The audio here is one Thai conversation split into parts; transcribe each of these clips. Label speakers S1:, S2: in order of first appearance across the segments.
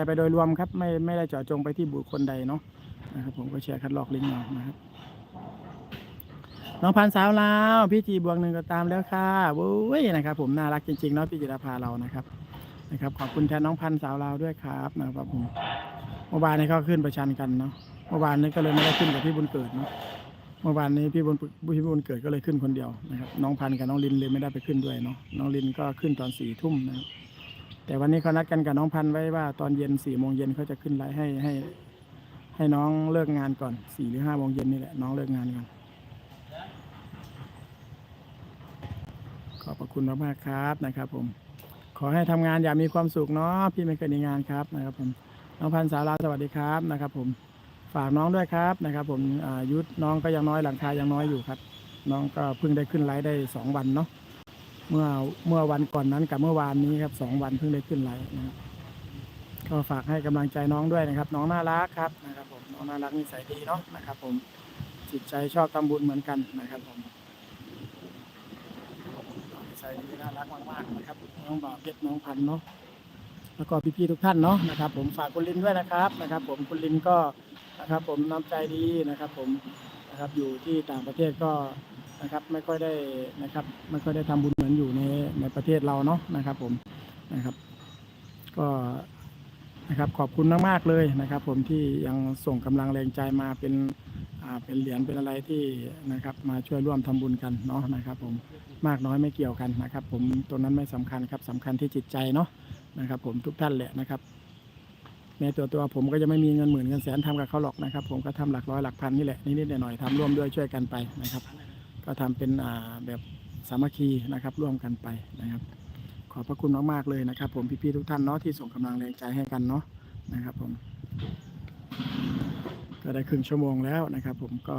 S1: ร์ไปโดยรวมครับไม่ไม่ได้เจาะจงไปที่บุคคลใดเนาะนะครับผมก็แชร์คัดลอกลิงก์เอานะครับน้องพันสาวลาวพี่จีบวงหนึ่งก็ตามแล้วค่ะโว้ยนะครับ ผมน่ารักจริงๆเนาะพี่จิรภาเรานะครับนะครับ ขอบคุณแทนน้องพันสาวลาวด้วยครับนะครับผมเมื่อวานนี้เขาขึ้นประชันกันเนาะเมื่อวานนี้ก็เลยไม่ได้ขึ้นกับพี่บุญเกิดเนาะเมื่อวานนี้พี่บุญพี่บุญเกิดก็เลยขึ้นคนเดียวนะครับ น้องพันกับน้องลินเลยไม่ได้ไปขึ้นด้วยเนาะน้องลินก็ขึ้นตอนสี่ทุ่มนะครับ แต่วันนี้เขานัดกันกับน้องพันธ์ไว้ว่าตอนเย็นสี่โมงเย็นเขาจะขึ้นไลฟ์ให้ให้ ให้น้องเลิกงานก่อนสี่หรือห้าโมงเย็นนี่แหละน้องเลิกงานก่อนขอบพระคุณมากๆครับนะครับ ผม ขอให้ทำงานอย่ามีความสุขเนาะพี่ไม่เคยมีงานครับนะครับ ผมน้องพันธ์สาวลาสวัสดีครับนะครับ ผมฝากน้องด้วยครับนะครับ ผมยุทธน้องก็ยังน้อยหลังคายังน้อยอยู่ครับ น้องก็เพิ่งได้ขึ้นไลฟ์ได้สองวันเนาะ เมื่อเมื่อวันก่อนนั้นกับเมื่อวานนี้ครับสองวันเพิ่งได้ขึ้นไลฟ์นะครับก็ฝากให้กำลังใจน้องด้วยนะครับ น้องน่ารักครับนะครับผมน้องน่ารักนิสัยดีเนาะนะครับ ผมจิตใจชอบทำบุญเหมือนกันนะครับผมใส่ดีน่ารักมากๆนะครับ น้องบ่าวเพชรน้องพันเนาะแล้วก็พี่ๆทุกท่านเนาะนะครับ ผมฝากคุณลินด้วยนะครับนะครับ ผมคุณลินก็นะครับ ผมน้ำใจดีนะครับ ผมนะครับอยู่ที่ต่างประเทศก็ นะครับ ไม่ค่อยได้นะครับ ไม่ค่อยได้ทำบุญเหมือนอยู่ในในประเทศเราเนาะนะครับ ผมนะครับ ก็นะครับขอบคุณมากๆเลยนะครับ ผมที่ยังส่งกำลังแรงใจมาเป็นอ่าเป็นเหรียญเป็นอะไรที่นะครับ มาช่วยร่วมทำบุญกันเนาะนะครับ ผมมากน้อยไม่เกี่ยวกันนะครับ ผมตรงนั้นไม่สำคัญครับสำคัญที่จิตใจเนาะนะครับ ผมทุกท่านแหละนะครับแม้ตัวตัวผมก็จะไม่มีเงินหมื่นเงินแสนทำกับเขาหรอกนะครับ ผมก็ทำหลักร้อยหลักพันนี่แหละนิดๆหน่อยๆทำร่วมด้วยช่วยกันไปนะครับ ก็ทำเป็นแบบสามัคคีนะครับร่วมกันไปนะครับ ขอบพระคุณมากๆเลยนะครับ ผมพี่ๆทุกท่านเนาะที่ส่งกำลังแรงใจให้กันเนาะนะครับ ผม ก็ได้ครึ่งชั่วโมงแล้วนะครับ ผมก็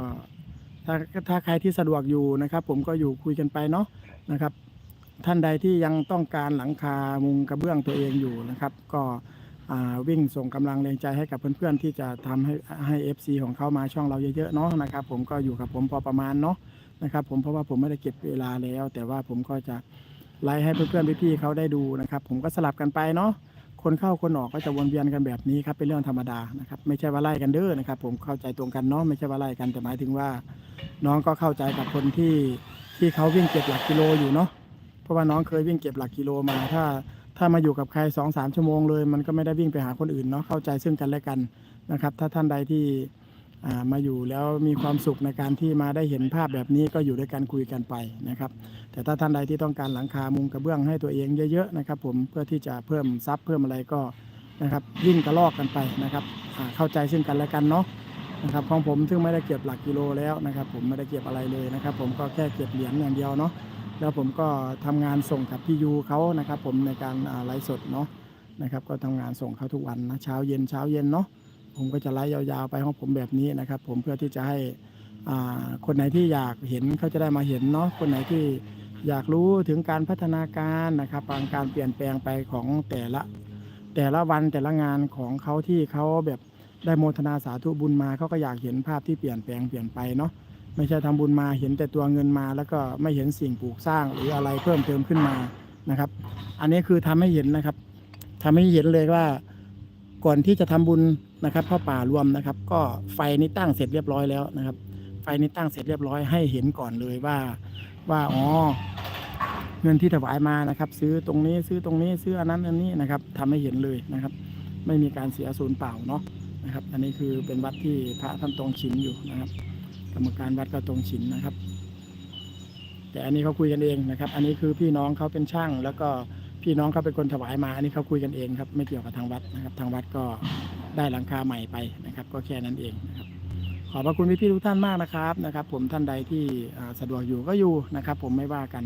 S1: ถ้าถ้าใครที่สะดวกอยู่นะครับ ผมก็อยู่คุยกันไปเนาะนะครับ ท่านใดที่ยังต้องการหลังคามุงกระเบื้องตัวเองอยู่นะครับ ก็ วิ่งส่งกำลังแรงใจให้กับเพื่อนๆ ที่จะทำให้ให้ FC ของเขามาช่องเราเยอะๆเนาะนะครับ ผมก็อยู่กับผมพอประมาณเนาะนะครับ ผมเพราะว่าผมไม่ได้เก็บเวลาแล้ว แต่ว่าผมก็จะไลฟ์ให้เพื่อนๆพี่ๆเขาได้ดูนะครับ ผมก็สลับกันไปเนาะคนเข้าคนออกก็จะวนเวียนกันแบบนี้ครับเป็นเรื่องธรรมดานะครับไม่ใช่ว่าไล่กันเด้อนะครับ ผมเข้าใจตรงกันเนาะไม่ใช่ว่าไล่กันแต่หมายถึงว่า น้องก็เข้าใจกับคนที่ที่เขาวิ่งเก็บหลักกิโลอยู่เนาะเพราะว่าน้องเคยวิ่งเก็บหลักกิโลมาถ้า ถ้ามาอยู่กับใครสองสามชั่วโมงเลย มันก็ไม่ได้วิ่งไปหาคนอื่นเนาะเข้าใจซึ่งกันและกันนะครับ ถ้าท่านใดที่มาอยู่แล้วมีความสุขในการที่มาได้เห็นภาพแบบนี้ก็อยู่ด้วยกันคุยกันไปนะครับ แต่ถ้าท่านใดที่ต้องการหลังคามุงกระเบื้องให้ตัวเองเยอะๆนะครับ ผมเพื่อที่จะเพิ่มซับเพิ่มอะไรก็นะครับวิ่งกระลอกกันไปนะครับเข้าใจซึ่งกันและกันเนาะนะครับของผมซึ่งไม่ได้เก็บหลักกิโลแล้วนะครับ ผมไม่ได้เก็บอะไรเลยนะครับ ผมก็แค่เก็บเหรียญอย่างเดียวเนาะ แล้วผมก็ทำงานส่งกับพี่ยูเขานะครับ ผมในการไลฟ์สดเนาะนะครับก็ทำงานส่งเขาทุกวันนะเช้าเย็นเช้าเย็นเนาะผมก็จะไลฟ์ยาวๆไปของผมแบบนี้นะครับ ผมเพื่อที่จะให้คนไหนที่อยากเห็นเขาจะได้มาเห็นเนาะคนไหนที่อยากรู้ถึงการพัฒนาการนะครับการเปลี่ยนแปลงไปของแต่ละแต่ละวันแต่ละงานของเขาที่เขาแบบได้โมทนาสาธุบุญมาเขาก็อยากเห็นภาพที่เปลี่ยนแปลงเปลี่ยนไปเนาะ ไม่ใช่ทำบุญมาเห็นแต่ตัวเงินมา แล้วก็ไม่เห็นสิ่งปลูกสร้างหรืออะไรเพิ่มเติมขึ้นมานะครับ อันนี้คือทำให้เห็นนะครับทำให้เห็นเลยว่า ก่อนที่จะทำบุญนะครับพ่อป่ารวมนะครับ ก็ไฟนี่ตั้งเสร็จเรียบร้อยแล้วนะครับ ไฟนี่ตั้งเสร็จเรียบร้อยให้เห็นก่อนเลยว่าว่าอ๋อเงินที่ถวายมานะครับ ซื้อตรงนี้ซื้อตรงนี้ซื้ออันนั้นอันนี้นะครับทำให้เห็นเลยนะครับ ไม่มีการเสียศูนย์เปล่าเนาะนะครับ อันนี้คือเป็นวัดที่พระท่านตรงฉินอยู่นะครับ กรรมการวัดก็ตรงฉินนะครับ แต่อันนี้เขาคุยกันเองนะครับ อันนี้คือพี่น้องเขาเป็นช่าง แล้วก็พี่น้องเขาเป็นคนถวายมา อันนี้เขาคุยกันเองครับ ไม่เกี่ยวกับทางวัดนะครับ ทางวัดก็ได้หลังคาใหม่ไปนะครับ ก็แค่นั้นเองนะครับ ขอบพระคุณพี่ๆทุกท่านมากนะครับนะครับ ผมท่านใดที่สะดวกอยู่ก็อยู่นะครับ ผมไม่ว่ากัน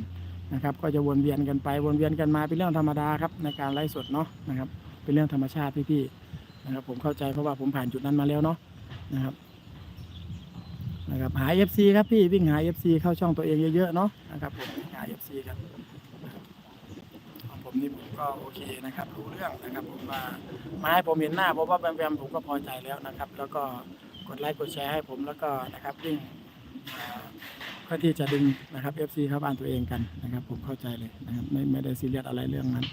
S1: นะครับ ก็จะวนเวียนกันไปวนเวียนกันมาเป็นเรื่องธรรมดาครับในการไลฟ์สดเนาะนะครับ เป็นเรื่องธรรมชาติพี่ๆนะครับ ผมเข้าใจเพราะว่าผมผ่านจุดนั้นมาแล้วเนาะนะครับ นะครับหา FC ครับพี่วิ่งหา FC เข้าช่องตัวเองเยอะๆเนาะนะครับผมวิ่งหา FC ครับของผมนี่ผมก็โอเคนะครับรู้เรื่องนะครับผมว่ามาให้ผมเห็นหน้าเพราะว่าแวมๆผมก็พอใจแล้วนะครับ แล้วก็กดไลค์กดแชร์ให้ผมแล้วก็นะครับวิ่งเพื่อที่จะดึงนะครับ FC เข้าบ้านตัวเองกันนะครับ ผมเข้าใจเลยนะครับไม่ไม่ได้ซีเรียสอะไรเรื่องนั้น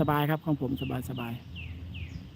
S1: สบายๆครับของผมสบายๆ